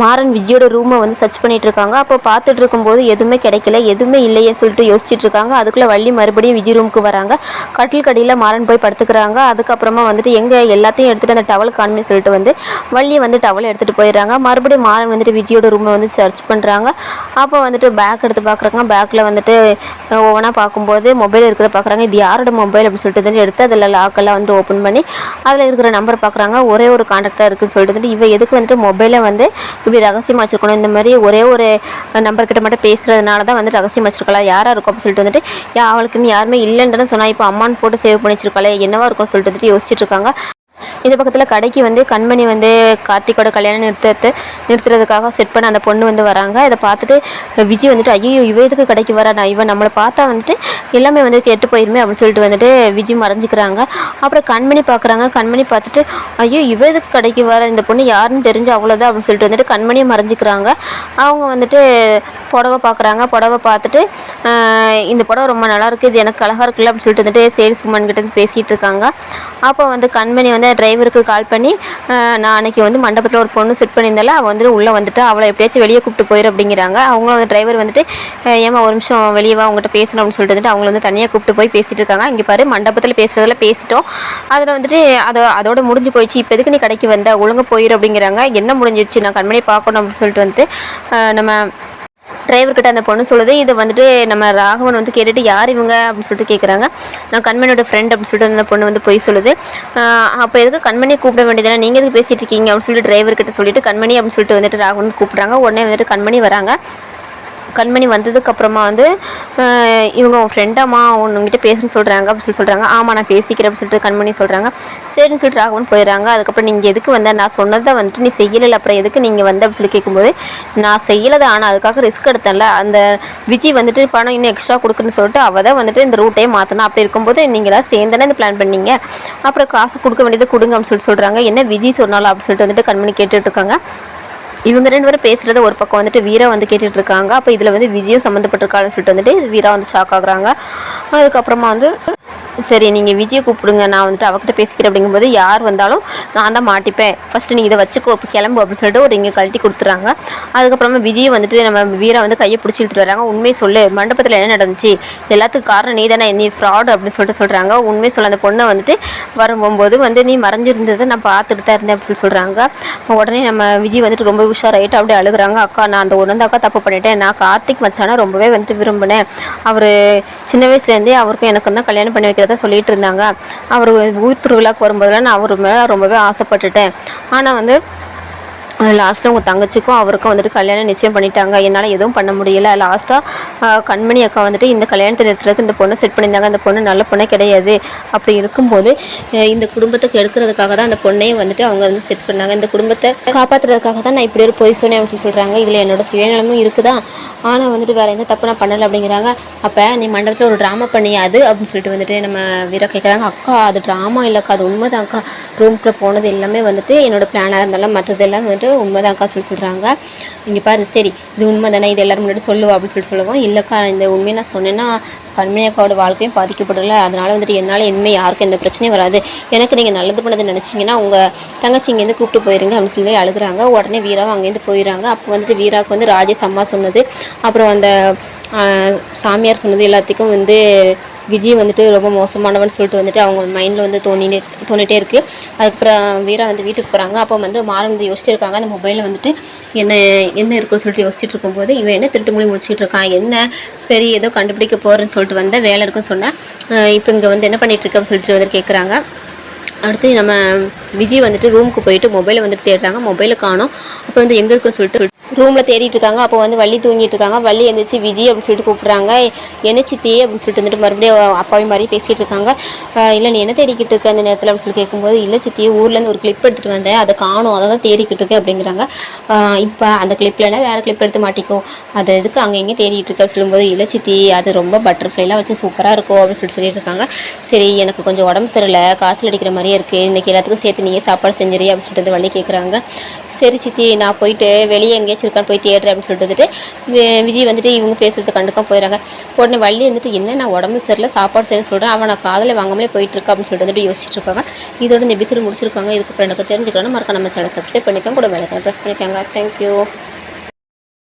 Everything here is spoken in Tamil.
மாறன் விஜயோட ரூமை வந்து சர்ச் பண்ணிட்டு இருக்காங்க அப்போ பார்த்துட்டு இருக்கும்போது எதுவுமே கிடைக்கல எதுவுமே இல்லையேன்னு சொல்லிட்டு யோசிச்சுட்டு இருக்காங்க அதுக்குள்ளே வள்ளி மறுபடியும் விஜய் ரூமுக்கு வராங்க. கட்டில் கடியில் மாறன் போய் படுத்துக்கிறாங்க. அதுக்கப்புறமா வந்துட்டு எங்கே எல்லாத்தையும் எடுத்துகிட்டு அந்த டவல் காணும்னு சொல்லிட்டு வந்து வள்ளி வந்து டவல் எடுத்துகிட்டு போயிடுறாங்க. மறுபடியும் மாறன் வந்துட்டு விஜயோட ரூமை வந்து சர்ச் பண்ணுறாங்க அப்போ வந்துட்டு பேக் எடுத்து பார்க்குறாங்க பேக்கில் வந்துட்டு ஒவ்வொன்றா பார்க்கும்போது மொபைல் இருக்கிற பார்க்குறாங்க இது யாரோட மொபைல் அப்படின்னு சொல்லிட்டு வந்துட்டு எடுத்து அதில் லாக்கெல்லாம் வந்து ஓப்பன் பண்ணி அதில் இருக்கிற நம்பர் பார்க்குறாங்க ஒரே ஒரு கான்டாக்டாக இருக்குதுன்னு சொல்லிட்டு வந்துட்டு இவ எதுக்கு வந்துட்டு மொபைலை வந்து இப்படி ரகசியமாக வச்சுருக்கணும். இந்த மாதிரி ஒரே ஒரு நம்பர் கிட்ட மட்டும் பேசுகிறதுனால தான் வந்து ரகசியம் வச்சிருக்கலாம். யாராக இருக்கும் அப்படின்னு சொல்லிட்டு வந்துட்டு யா அவளுக்குன்னு யாருமே இல்லைன்னு சொன்னால் இப்போ அம்மான்னு போட்டு சேவ் பண்ணி வச்சிருக்காளே என்னவா இருக்கும்னு சொல்லிட்டு வந்துட்டு யோசிச்சுட்டு இருக்காங்க. இந்த பக்கத்தில் கடைக்கு வந்து கண்மணி வந்து கார்த்திகோட கல்யாணம் நிறுத்தத்தை நிறுத்துறதுக்காக செட் பண்ண அந்த பொண்ணு வந்து வராங்க. இதை பார்த்துட்டு விஜய் வந்துட்டு ஐயோ இவ எதுக்கு கடைக்கு வரா? நான் இவன் நம்மளை பார்த்தா வந்துட்டு எல்லாமே வந்து கெட்டு போயிருமே அப்படின்னு சொல்லிட்டு வந்துட்டு விஜய் மறைஞ்சிக்கிறாங்க. அப்புறம் கண்மணி பார்க்குறாங்க கண்மணி பார்த்துட்டு ஐயோ இவ எதுக்கு கடைக்கு வர? இந்த பொண்ணு யாருன்னு தெரிஞ்சு அவ்வளோதான் அப்படின்னு சொல்லிட்டு வந்துட்டு கண்மணியை மறைஞ்சிக்கிறாங்க. அவங்க வந்துட்டு புடவை பார்க்குறாங்க புடவை பார்த்துட்டு இந்த புடவை ரொம்ப நல்லா இருக்குது இது எனக்கு அழகாக இருக்குல்ல அப்படின்னு சொல்லிட்டு வந்துட்டு சேல்ஸ் உமன் கிட்ட பேசிகிட்டு இருக்காங்க. அப்போ வந்து கண்மணி வந்து டிரைவருக்கு கால் பண்ணி நான் அன்றைக்கி வந்து மண்டபத்தில் ஒரு பொண்ணு செட் பண்ணியிருந்தால அவள் வந்துட்டு உள்ளே வந்துட்டு அவளை எப்படியாச்சும் வெளியே கூப்பிட்டு போயிரு அப்படிங்கிறாங்க. அவங்களும் வந்து டிரைவர் வந்துட்டு ஏமா ஏம்மா ஒரு நிமிஷம் வெளியே வா அவங்ககிட்ட பேசணும் அப்படின்னு சொல்லிட்டு வந்துட்டு அவங்கள வந்து தனியாக கூப்பிட்டு போய் பேசிட்டு இருக்காங்க. இங்கே பாரு மண்டபத்தில் பேசுறதுல பேசிட்டோம். அதில் வந்துட்டு அதை அதோட முடிஞ்சு போயிடுச்சு. இப்போ எதுக்கு நீ கடைக்கு வந்த? ஒழுங்காக போயிரு அப்படிங்கிறாங்க. என்ன முடிஞ்சிருச்சு? நான் கண்மணி பார்க்கணும் அப்படின்னு சொல்லிட்டு வந்துட்டு நம்ம டிரைவர்கிட்ட அந்த பொண்ணு சொல்லுது இதை வந்துட்டு நம்ம ராகவன் வந்து கேட்டுட்டு யார் இவங்க அப்படின்னு சொல்லிட்டு கேட்குறாங்க நான் கண்மணியோட ஃப்ரெண்ட் அப்படின்னு சொல்லிட்டு அந்த பொண்ணு வந்து போய் சொல்லுது. அப்போ எதுக்கு கண்மணியை கூப்பிட வேண்டியதானே நீங்கள் எதுக்கு பேசிட்டு இருக்கீங்க அப்படின்னு சொல்லிட்டு டிரைவர்கிட்ட சொல்லிட்டு கண்மணி அப்படின்னு சொல்லிட்டு வந்துட்டு ராகவன் கூப்பிட்றாங்க. உடனே வந்துட்டு கண்மணி வராங்க. கண்மணி வந்ததுக்கப்புறமா வந்து இவங்க உன் ஃப்ரெண்டாம்மா உன்கிட்ட பேசணும்னு சொல்கிறாங்க அப்படின்னு சொல்லி சொல்கிறாங்க ஆமாம் நான் பேசிக்கிறேன் அப்படின்னு சொல்லிட்டு கண்மணி சொல்கிறாங்க சரின்னு சொல்லிட்டு ராகவன் போயிடுறாங்க. அதுக்கப்புறம் நீங்கள் எதுக்கு வந்த? நான் சொன்னதை வந்துட்டு நீ செய்யலை அப்புறம் எதுக்கு நீங்கள் வந்த? அப்படின்னு சொல்லி கேட்கும்போது நான் செய்யலை ஆனால் அதுக்காக ரிஸ்க் எடுத்தேன்ல. அந்த விஜய் வந்துட்டு பணம் இன்னும் எக்ஸ்ட்ரா கொடுக்குன்னு சொல்லிட்டு அவள் தான் வந்துட்டு இந்த ரூட்டே மாற்றணும் அப்படி இருக்கும்போது நீங்களாம் சேர்ந்தானே இந்த பிளான் பண்ணீங்க? அப்புறம் காசு கொடுக்க வேண்டியது கொடுங்க அப்படின்னு சொல்லிட்டு சொல்கிறாங்க என்ன விஜய் சொன்னாலும் அப்படின்னு சொல்லிட்டு வந்துட்டு கண்மணி கேட்டுட்டு இருக்காங்க. இவங்க ரெண்டு பேரும் பேசுகிறத ஒரு பக்கம் வந்துட்டு வீரா வந்து கேட்டுட்டு இருக்காங்க அப்போ இதில் வந்து விஜயம் சம்மந்தப்பட்டிருக்கான்னு சொல்லிட்டு வந்துட்டு வீரா வந்து ஷாக் ஆகுறாங்க. அதுக்கப்புறமா வந்து சரி நீங்கள் விஜயை கூப்பிடுங்க நான் வந்துட்டு அவகிட்ட பேசிக்கிறேன் அப்படிங்கும்போது யார் வந்தாலும் நான் தான் மாட்டிப்பேன். ஃபஸ்ட்டு நீங்கள் இதை வச்சுக்கோ இப்போ கிளம்பு அப்படின்னு சொல்லிட்டு ஒரு இங்கே கழட்டி கொடுத்துறாங்க. அதுக்கப்புறமா விஜய் வந்துட்டு நம்ம வீரா வந்து கையை பிடிச்சி இழுத்துட்டு வராங்க. உண்மையை சொல்லு மண்டபத்தில் என்ன நடந்துச்சு? எல்லாத்துக்கும் காரணம் நீ தானே நீ ஃப்ராட் அப்படின்னு சொல்லிட்டு சொல்கிறாங்க உண்மை சொல்ல அந்த பொண்ணை வந்துட்டு வரும்போது வந்து நீ மறைஞ்சிருந்ததை நான் பார்த்துட்டு தான் இருந்தேன் அப்படின்னு சொல்லி சொல்கிறாங்க உடனே நம்ம விஜய் வந்துட்டு ரொம்ப உஷாராயிட்டு அப்படியே அழுகுறாங்க. அக்கா நான் அந்த ஒன்று அக்கா தப்பு பண்ணிட்டேன். நான் கார்த்திக் மச்சானை ரொம்பவே வந்துட்டு விரும்பினேன். அவர் சின்ன வயசுலேருந்தே அவருக்கும் எனக்கும் தான் கல்யாணம் பண்ணி வைக்கிறது சொல்லிட்டு இருந்தாங்க. அவர் ஊர் திருவிழாக்கு வரும்போதெல்லாம் நான் அவர் மேலே ரொம்பவே ஆசைப்பட்டுட்டேன். ஆனால் வந்து லாஸ்ட்டில் உங்கள் தங்கச்சிக்கும் அவருக்கும் வந்துட்டு கல்யாணம் நிச்சயம் பண்ணிட்டாங்க. என்னால் எதுவும் பண்ண முடியல. லாஸ்ட்டாக கண்மணி அக்கா வந்துட்டு இந்த கல்யாணத்தை நிறுத்துறதுக்கு இந்த பொண்ணை செட் பண்ணியிருந்தாங்க. அந்த பொண்ணு நல்ல பொண்ணே கிடையாது. அப்படி இருக்கும்போது இந்த குடும்பத்தை கெடுக்கிறதுக்காக தான் அந்த பொண்ணையே வந்துட்டு அவங்க வந்து செட் பண்ணாங்க. இந்த குடும்பத்தை காப்பாற்றுறதுக்காக தான் நான் இப்படி ஒரு பொய் சொன்னேன் அப்படின்னு சொல்கிறாங்க இதில் என்னோட சுயநலமும் இருக்குதா? ஆனால் வந்துட்டு வேறு எந்த தப்பு நான் பண்ணலை அப்படிங்கிறாங்க. அப்போ நீ மண்டபத்தில் ஒரு ட்ராமா பண்ணியாது அப்படின்னு சொல்லிட்டு வந்துட்டு நம்ம வீரா கேட்குறாங்க அக்கா அது ட்ராமா இல்லைக்கா அது உண்மைதான் அக்கா ரூம்குள்ளே போனது எல்லாமே வந்துட்டு என்னோட பிளானாக இருந்தாலும் மற்றதெல்லாம் வந்துட்டு உண்மைதான்க்கா சொல்லி சொல்கிறாங்க இங்கே பாரு சரி இது உண்மை தானே இது எல்லோரும் முன்னாடி சொல்லுவா அப்படின்னு சொல்லி சொல்லுவோம். இல்லைக்கா இந்த உண்மையை நான் சொன்னேன்னா கண்மணி அக்காவோட வாழ்க்கையும் பாதிக்கப்படல. அதனால் வந்துட்டு என்னால் இனிமேல் யாருக்கும் எந்த பிரச்சனையும் வராது. எனக்கு நீங்கள் நல்லது பண்ணது நினச்சிங்கன்னா உங்கள் தங்கச்சி இங்கேருந்து கூப்பிட்டு போயிருங்க அப்படின்னு சொல்லி அழுகுறாங்க. உடனே வீராவும் அங்கேருந்து போயிடுறாங்க. அப்போ வந்துட்டு வீராவுக்கு வந்து ராஜேஷ் அம்மா சொன்னது. அப்புறம் அந்த சாமியார் சொன்னது எல்லாத்துக்கும் வந்து விஜய் வந்துட்டு ரொம்ப மோசமானவன் சொல்லிட்டு வந்துட்டு அவங்க மைண்டில் வந்து தோணினே தோணிட்டே இருக்குது அதுக்கப்புறம் வீரா வந்து வீட்டுக்கு போகிறாங்க அப்போ வந்து மாறன் வந்து யோசிச்சிருக்காங்க. அந்த மொபைலில் வந்துட்டு என்ன என்ன இருக்குன்னு சொல்லிட்டு யோசிச்சுட்டு இருக்கும்போது இவன் என்ன திருட்டு மொழி முடிச்சுட்டு இருக்கான்? என்ன பெரிய ஏதோ கண்டுபிடிக்க போகிறேன்னு சொல்லிட்டு வந்த வேலை இருக்குன்னு சொன்னேன். இப்போ இங்கே வந்து என்ன பண்ணிட்டு இருக்கேன்னு சொல்லிட்டு வந்து கேட்குறாங்க அடுத்து நம்ம விஜய் வந்துட்டு ரூமுக்கு போயிட்டு மொபைலை வந்துட்டு தேடுறாங்க. மொபைலை காணோம். அப்போ வந்து எங்கே இருக்குன்னு சொல்லிட்டு ரூமில் தேடிட்டு இருக்காங்க அப்போ வந்து வள்ளி தூங்கிட்டு இருக்காங்க வள்ளி எழுந்திரிச்சி விஜய் அப்படின்னு சொல்லிட்டு கூப்பிட்றாங்க. என்ன சித்தி அப்படின்னு சொல்லிட்டு வந்துட்டு மறுபடியும் அப்பாவி மாதிரி பேசிகிட்டு இருக்காங்க இல்லை நீ என்ன தேடிக்கிட்டு இருக்க அந்த நேரத்தில்? அப்படின்னு சொல்லி கேட்கும்போது இல்லை சித்தி ஊர்லேருந்து ஒரு கிளிப் எடுத்துகிட்டு வந்தேன். அதை காணும். அதை தான் தேடிக்கிட்டு இருக்கேன் அப்படிங்கிறாங்க. இப்போ அந்த கிளிப்லனா வேறு கிளிப் எடுத்து மாட்டிக்கும். அது எதுக்கு அங்கே எங்கே தேடிட்டு இருக்க? சொல்லும்போது இல்லை சித்தி அது ரொம்ப பட்டர்ஃப்ளைலாம் வச்சு சூப்பராக இருக்கும் அப்படின்னு சொல்லிட்டு சொல்லிட்டு இருக்காங்க சரி எனக்கு கொஞ்சம் உடம்பு சரியில்லை. காய்ச்சல் அடிக்கிற மாதிரியே இருக்குது இன்றைக்கி எல்லாத்துக்கும் சேர்த்து நீயே சாப்பாடு செஞ்சிரு அப்படின்னு சொல்லிட்டு வந்து வள்ளி கேட்குறாங்க சரி சித்தி நான் போயிட்டு வெளியே எங்கேயாச்சும் இருக்கான்னு போய் தேடுறேன் அப்படின்னு சொல்லிட்டு வந்துட்டு விஜய் வந்துட்டு இவங்க பேசுறது கண்டுக்காம போயிடறாங்க உடனே வள்ளி வந்துட்டு என்ன நான் உடம்பு சரியில்லை சாப்பாடு சரின்னு சொல்கிறேன் அவன் நான் காதலை வாங்காமலே போயிட்டு இருக்கா அப்படின்னு சொல்லிட்டு வந்துட்டு யோசிச்சுட்டு இருக்காங்க. இதோட இந்த எபிசோட் முடிச்சிருக்காங்க. இதுக்கப்புறம் எனக்கு தெரிஞ்சுக்கணும் மறக்க நம்ம சேனல் சப்ஸ்கிரைப் பண்ணிக்கோங்க. கூட மேலே ப்ரெஸ் பண்ணிக்கோங்க. தேங்க்யூ